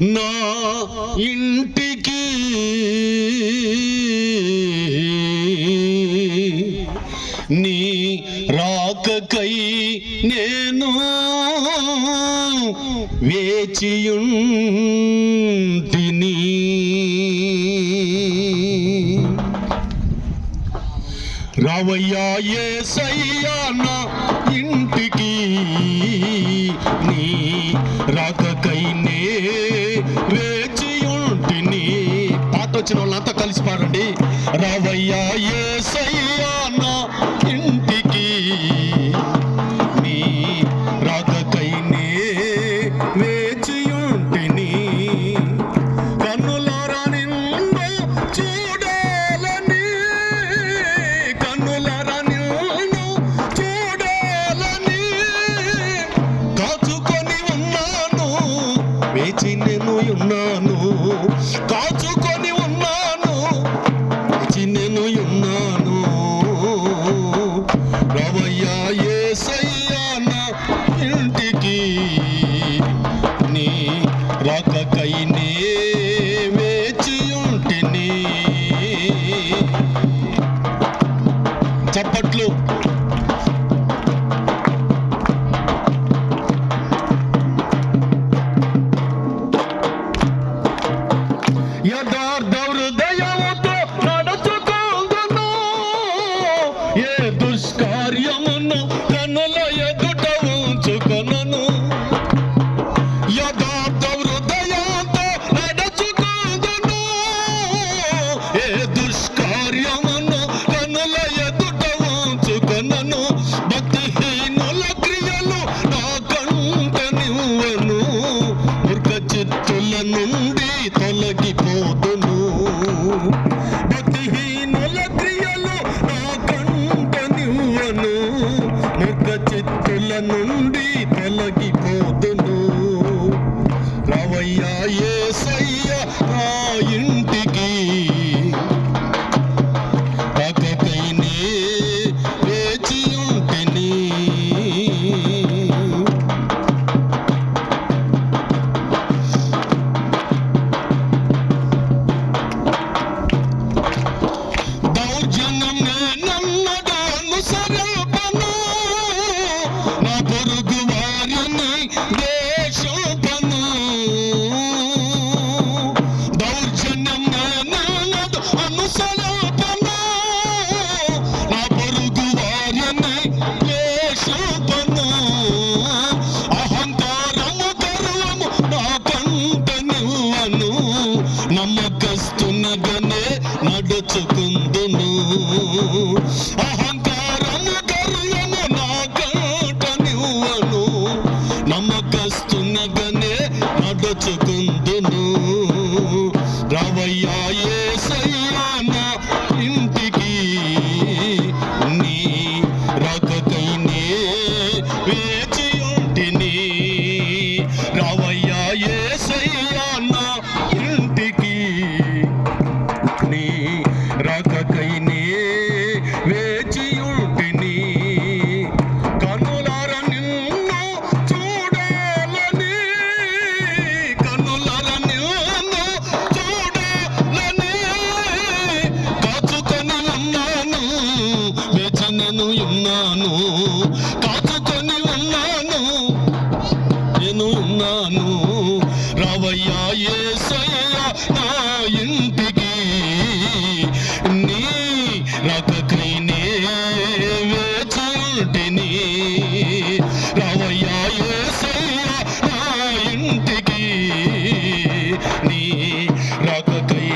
నా ఇంటికి నీ రాకకై నేను వేచియుంటిని. రావయ్యా సయ్యా నా ఇంటికి పాట వచ్చిన వాళ్ళంతా కలిసి పాడండి. రావయ్యా సయ్యా నా ఇంటికి నీ రాకకై నే వేచియుంటిని కన్నులారా నిన్ను చూడాలని కన్నులారా నిన్ను చూడాలని. కాచుకొని ఉన్నాను వేచి నేను ఉన్నాను కాచు రాకకై నే వేచి ఉంటిని చప్పట్లు. యథార్థ భక్తిహీనుల క్రియలు నా కంట నివ్వను మూర్ఖ చిత్తుల నుండి తొలగిపోదును. రవయ్యా వారిని రాకకై నే వేచి నిన్ను చూడాలని కనులార నిన్ను చూడాలని. కాచుకొని ఉన్నాను వేచనను ఉన్నాను కాచుకొని ఉన్నాను నేను ఉన్నాను. రావయ్యా ఏసయ్యా ఇంటిని రావయ్యా యేసయ్యా నా ఇంటికి నీ రాకకై